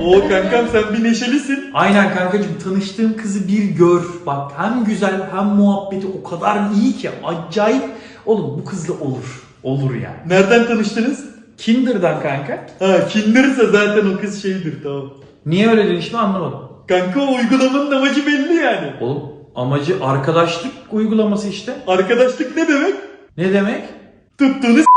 Oo kankam sen bir neşelisin. Aynen kankacığım tanıştığım kızı bir gör. Bak hem güzel hem muhabbeti o kadar iyi ki acayip. Oğlum bu kızla olur. Olur yani. Nereden tanıştınız? Kinder'dan kanka. Ha Kinder'sa zaten o kız şeydir tamam. Niye öyle dedin şimdi anlamadım. Kanka o uygulamanın amacı belli yani. Oğlum amacı arkadaşlık uygulaması işte. Arkadaşlık ne demek? Ne demek? Tuttuğunu.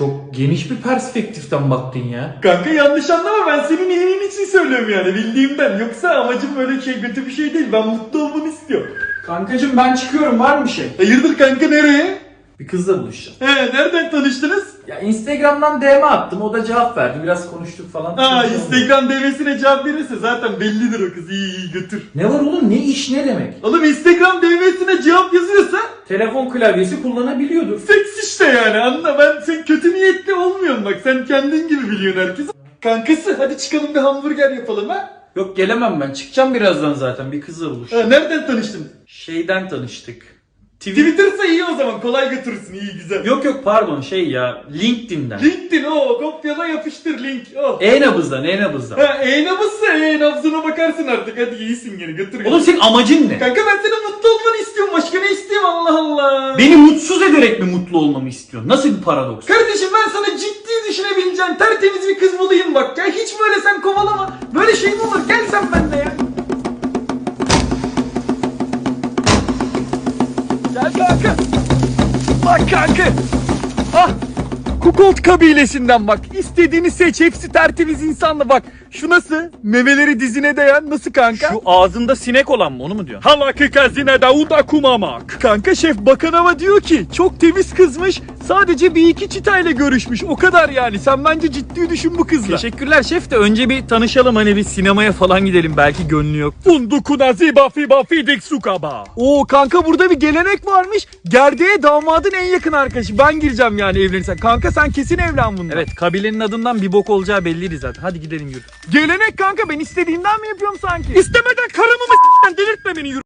Çok geniş bir perspektiften baktın ya. Kanka yanlış anlama ben senin iyiliğin için söylüyorum yani bildiğimden. Yoksa amacım böyle şey kötü bir şey değil. Ben mutlu olmanı istiyorum. Kankacığım ben çıkıyorum var mı bir şey? Hayırdır kanka nereye? Bir kızla buluşacağım. He nereden tanıştınız? Ya Instagram'dan DM attım o da cevap verdi biraz konuştuk falan. Ha Konuşalım. Instagram DM'sine cevap verirse zaten bellidir o kız. İyi iyi götür. Ne var oğlum ne iş ne demek? Oğlum Instagram DM'sine cevap yazıyorsa Telefon klavyesi kullanabiliyordur. seks işte yani anla ben sen kötü niyetli olmuyorsun bak sen kendin gibi biliyorsun herkes. Kankası hadi çıkalım bir hamburger yapalım ha. Yok gelemem ben çıkacağım birazdan zaten bir kızla ha nereden tanıştın? Şeyden tanıştık. Twitter'sa iyi o zaman kolay götürürsün iyi güzel. Yok yok pardon şey ya LinkedIn'den. LinkedIn o kopyala yapıştır link o. E-nabızdan e-nabızdan. Ha e-nabızsa e-nabzına bakarsın artık hadi iyisin gene götür. Oğlum senin amacın ne? Kanka ben senin mutlu olmanı istiyorum başka ne. Beni mutsuz ederek mi mutlu olmamı istiyorsun? Nasıl bir paradoks? Kardeşim ben sana ciddi düşünebileceğin tertemiz bir kız bulayım bak ya hiç böyle sen kovalama. Böyle şey mi olur gel sen benimle ya. Gel kanka. Bak kanka. Ah. Kukolt kabilesinden bak. İstediğini seç. Hepsi tertemiz insanla bak. Şu nasıl? Memeleri dizine dayan. Nasıl kanka? Şu ağzında sinek olan mı onu mu diyorsun? Halakı kazine Davuda kumamak. Kanka şef bakan ama diyor ki çok temiz kızmış. Sadece bir iki çitayla görüşmüş. O kadar yani. Sen bence ciddi düşün bu kızla. Teşekkürler şef de önce bir tanışalım hani bir sinemaya falan gidelim belki gönlü yok. Fundukuna ziba fiba fidik sukaba. Oo kanka burada bir gelenek varmış. Gerdeğe damadın en yakın arkadaşı. Ben gireceğim yani evlenirsen. Kanka sen kesin evlen bununla. Evet kabilenin adından bir bok olacağı belliydi zaten. Hadi gidelim yürü. Gelenek kanka ben istediğimden mi yapıyorum sanki? İstemeden karımı mı s**sen delirtme beni yürü.